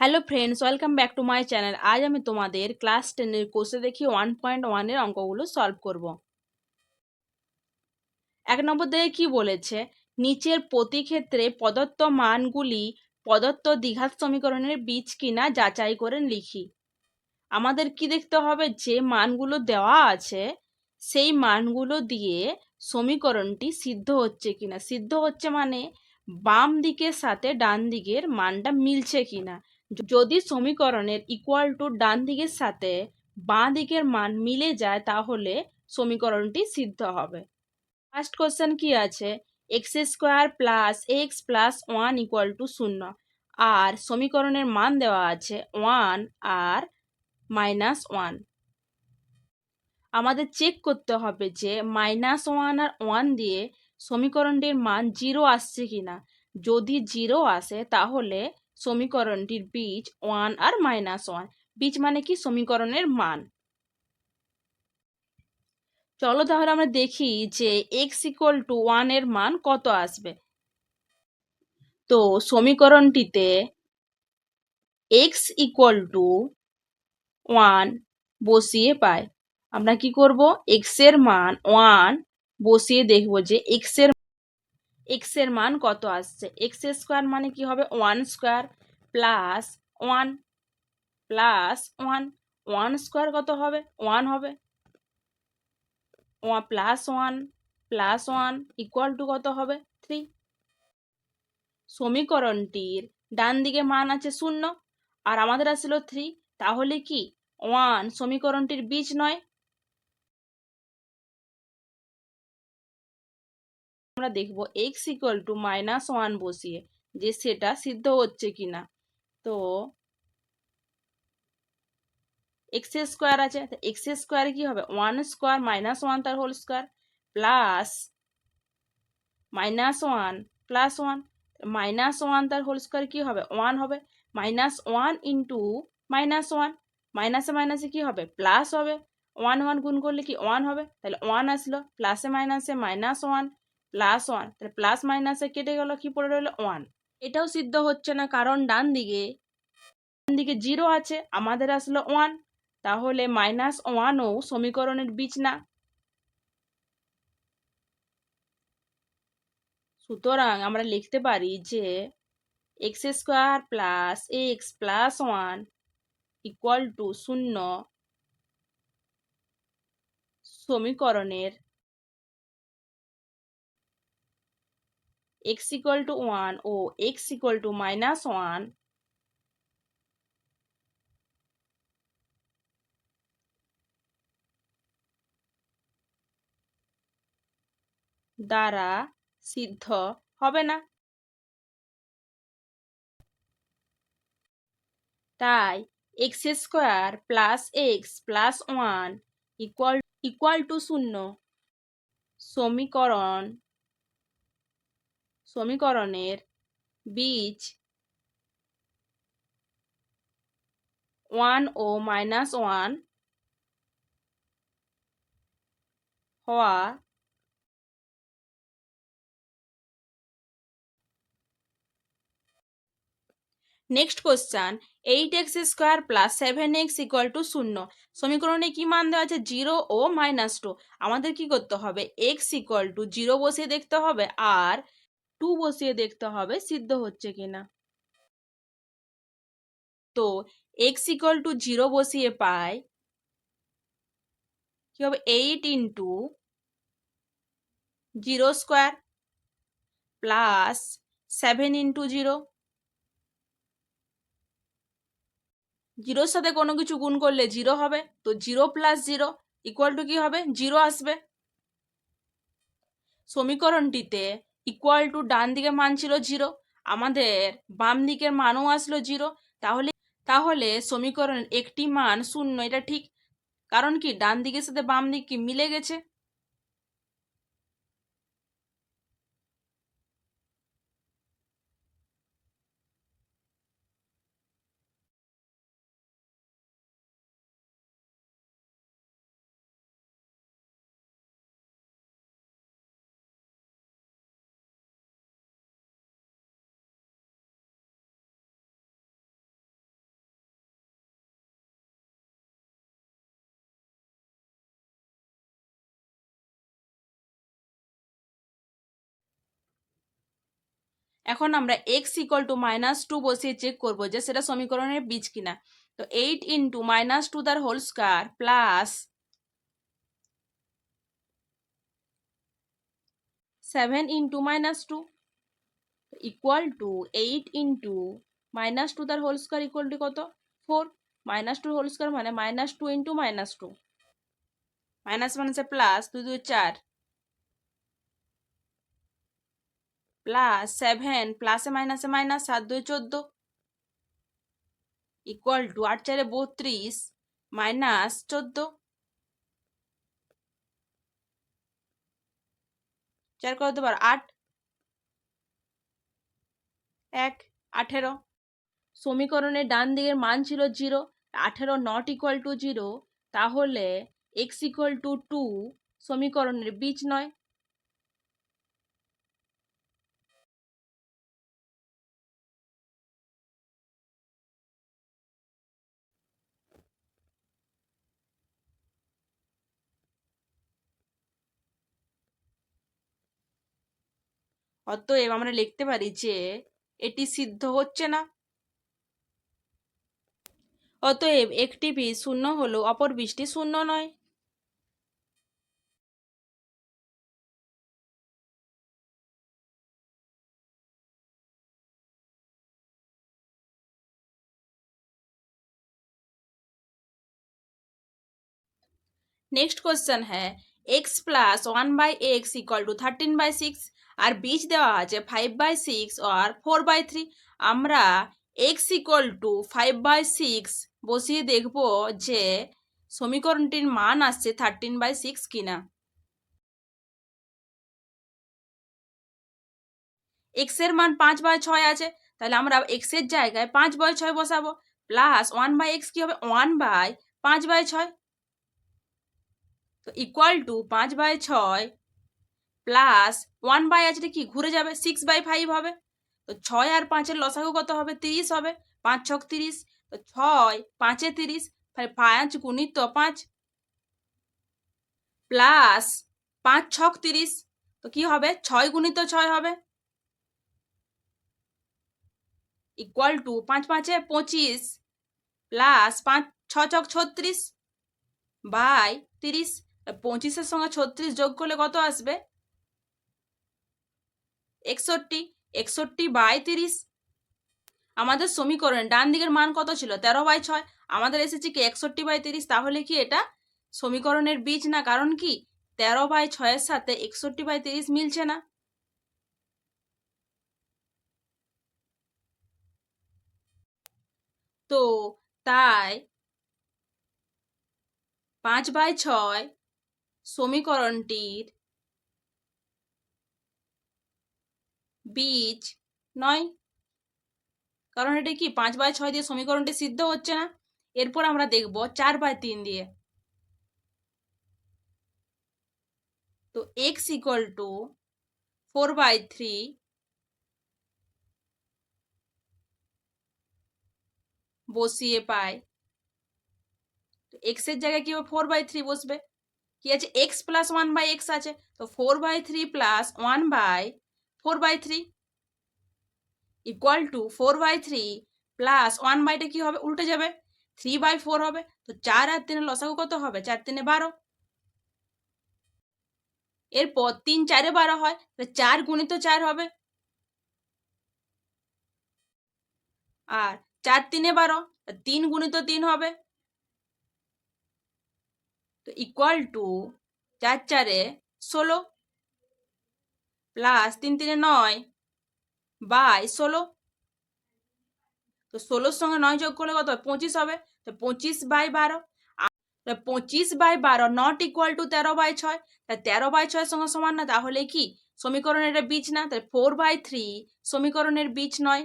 Hello friends welcome back to my channel আজ আমি তোমাদের ক্লাস টেনের কোর্সে দেখি ওয়ান পয়েন্ট ওয়ানের অঙ্কগুলো সলভ করব। এক নম্বর দিকে কি বলেছে? নিচের প্রতি ক্ষেত্রে প্রদত্ত মানগুলি প্রদত্ত দ্বিঘাত সমীকরণের বীজ কিনা যাচাই করে লিখি। আমাদের কি দেখতে হবে? যে মানগুলো দেওয়া আছে, সেই মানগুলো দিয়ে সমীকরণটি সিদ্ধ হচ্ছে কিনা। সিদ্ধ হচ্ছে মানে বাম দিকের সাথে ডান দিকের মানটা মিলছে কিনা। যদি সমীকরণের ইকুয়াল টু ডান দিকের সাথে বাঁ দিকের মান মিলে যায়, তাহলে সমীকরণটি সিদ্ধ হবে। ফার্স্ট কোশ্চেন কি আছে? X square plus x plus one equal to শূন্য। আর সমীকরণের মান দেওয়া আছে ওয়ান আর মাইনাস ওয়ান আমাদের চেক করতে হবে যে মাইনাস ওয়ান আর ওয়ান দিয়ে সমীকরণটির মান জিরো আসছে কিনা। যদি জিরো আসে, তাহলে সমীকরণটির বীজ ওয়ান আর মাইনাস ওয়ান বীজ মানে কি? সমীকরণের মান। চলো তাহলে আমরা দেখি যে এক্স ইকুয়াল টু ওয়ানের মান কত আসবে। তো সমীকরণটিতে এক্স ইকুয়াল টু ওয়ান বসিয়ে পাই। আমরা কি করব? এক্সের মান ওয়ান বসিয়ে দেখব যে এক্সের এক্সের মান কত আসছে? এক্স স্কোয়ার মানে কি হবে? One square plus one plus one one square কত হবে? ওয়ান হবে। One plus one plus one equal to কত হবে? থ্রি সমীকরণটির ডান দিকে মান আছে শূন্য, আর আমাদের আসলো থ্রি তাহলে কি? ওয়ান সমীকরণটির বীজ নয়। আমরা দেখব x equal to minus one বসিয়ে যে সেটা সিদ্ধ হচ্ছে কিনা। তো এক্স স্কোয়ার আছে এক্স স্কোয়ার কি হবে? ওয়ান স্কোয়ার মাইনাস ওয়ান তার whole square plus minus one plus one minus one তার হোল স্কোয়ার কি হবে? ওয়ান হবে। Minus one into minus one মাইনাসে মাইনাসে কি হবে? প্লাস হবে। ওয়ান ওয়ান গুণ করলে কি ওয়ান হবে? তাহলে ওয়ান আসলো। প্লাসে মাইনাসে মাইনাস ওয়ান প্লাস ওয়ান। তাহলে প্লাস মাইনাসে কেটে গেল, কি পড়ে রইল? ওয়ান। এটাও সিদ্ধ হচ্ছে না, কারণ ডান দিকে ডান দিকে জিরো আছে, আমাদের আসলো ওয়ান। তাহলে মাইনাস ওয়ানও সমীকরণের বীজ না। সুতরাং আমরা লিখতে পারি যে x square plus x plus one equal to শূন্য সমীকরণের x equal to 1 O x equal to minus 1 দ্বারা সিদ্ধ হবে না। তাই x square plus x plus one equal equal to শূন্য। সমীকরণ সমীকরণের বীজ ওয়ান ও মাইনাস ওয়ান হওয়া next question eight x square plus seven x equal to শূন্য। সমীকরণে কি মান দেওয়া আছে? জিরো ও মাইনাস টু আমাদের কি করতে হবে? এক্স ইকুয়াল টু জিরো বসিয়ে দেখতে হবে। আর টু বসিয়ে দেখতে হবে সিদ্ধ হচ্ছে কিনা। তো এক্স ইকুয়াল টু জিরো বসিয়ে পাই, কি হবে? Eight into zero square plus seven into zero জিরোর সাথে কোনো কিছু গুণ করলে জিরো হবে, তো zero plus zero equal to কি হবে? জিরো আসবে। সমীকরণটিতে ইকুয়াল টু ডান দিকের মান ছিল জিরো আমাদের বাম দিকের মানও আসলো জিরো তাহলে তাহলে সমীকরণের একটি মান শূন্য, এটা ঠিক। কারণ কি, ডান দিকের সাথে বাম দিক কি মিলে গেছে? এখন আমরা x equal to minus two বসিয়ে চেক করব যে সেটা সমীকরণের বীজ কিনা। তো এইট ইন্টু মাইনাস টু তার whole square plus seven into minus two equal to eight into minus two তার হোল স্কোয়ার ইকুয়াল টু কত? Four minus two whole square মানে minus two into minus two minus মাইনাসে plus দুই দুই চার। Plus seven প্লাসে মাইনাসে minus সাত, দুই, চোদ্দ ইকুয়াল টু আট, চারে বত্রিশ মাইনাস চোদ্দ চার কত বার আট, এক, আঠেরো। সমীকরণের ডান দিকের মান ছিল জিরো, আঠেরো নট ইকুয়াল টু জিরো তাহলে এক্স ইকুয়াল টু টু সমীকরণের বীজ নয়। অতএব আমরা লিখতে পারি যে এটি সিদ্ধ হচ্ছে না অতএব একটি বীজ শূন্য হলো অপর বীজটি শূন্য নয় नेक्स्ट क्वेश्चन है X plus one by X equal to thirteen by six আর বীজ দেওয়া আছে ফাইভ বাই সিক্স আর ফোর বাই থ্রি আমরা x equal to five by six বসিয়ে দেখব যে সমীকরণটির মান আসছে থার্টিন বাই সিক্স কিনা। এক্সের মান পাঁচ বাই ছয় আছে, তাহলে আমরা এক্সের জায়গায় পাঁচ বাই ছয় বসাবো প্লাস ওয়ান বাই এক্স কি হবে? ওয়ান বাই পাঁচ বাই ছয়। তো ইকুয়াল টু পাঁচ বাই ছয় প্লাস ওয়ান বাই আছে কি? ঘুরে যাবে সিক্স বাই ফাইভ হবে। তো ছয় আর পাঁচের লসাগু কত হবে? তিরিশ হবে। পাঁচ ছক তিরিশ। তো ছয়, পাঁচে তিরিশ। পাঁচ গুণিত পাঁচ। প্লাস পাঁচ ছক তিরিশ। তো কি হবে? ছয় গুণিত ছয় হবে। ইকুয়াল টু পাঁচ পাঁচে পঁচিশ। প্লাস পাঁচ, ছ ছক ছত্রিশ। বাই তিরিশ। পঁচিশের সঙ্গে ছত্রিশ যোগ করলে কত আসবে? একষট্টি একষট্টি বাই তিরিশ। আমাদের সমীকরণ ডান দিকের মান কত ছিল? তেরো বাই ছয়। আমাদের এসেছে কি একষট্টি বাই তিরিশ? তাহলে কি এটা সমীকরণের বীজ না? কারণ কি? তেরো বাই ছয়ের সাথে একষট্টি বাই তিরিশ মিলছে না। তো তাই পাঁচ বাই ছয় সমীকরণটির বীজ নয়। কারণ এটা কি? পাঁচ বাই ছয় দিয়ে সমীকরণটি সিদ্ধ হচ্ছে না? এরপর আমরা দেখব চার বাই তিন দিয়ে। তো x equal to four by three বসিয়ে পায় তো এক্সের জায়গায় কি হবে? ফোর বাই থ্রি বসবে। কি আছে? X plus one by x আছে। তো four by three plus one by four by three equal to four by three plus one বাইটা কি হবে? উল্টে যাবে। থ্রি বাই ফোর হবে। তো চার আর তিনের লসাগু কত হবে? চার তিনে বারো। এরপর তিন চারে বারো হয়। চার গুণিত চার হবে। আর চার তিনে বারো তিন গুণিত তিন হবে। তো ইকুয়াল টু চার চারে ষোলো প্লাস তিন তিনে নয় বাই ষোলো। তো ষোলোর সঙ্গে নয় যোগ করলে কত পঁচিশ হবে। তো পঁচিশ বাই বারো। পঁচিশ বাই বারো নট ইকুয়াল টু তেরো বাই ছয়। তা তেরো বাই ছয়ের সঙ্গে সমান না, তাহলে কি? সমীকরণের বীজ না, তাহলে ফোর বাই থ্রি সমীকরণের বীজ নয়।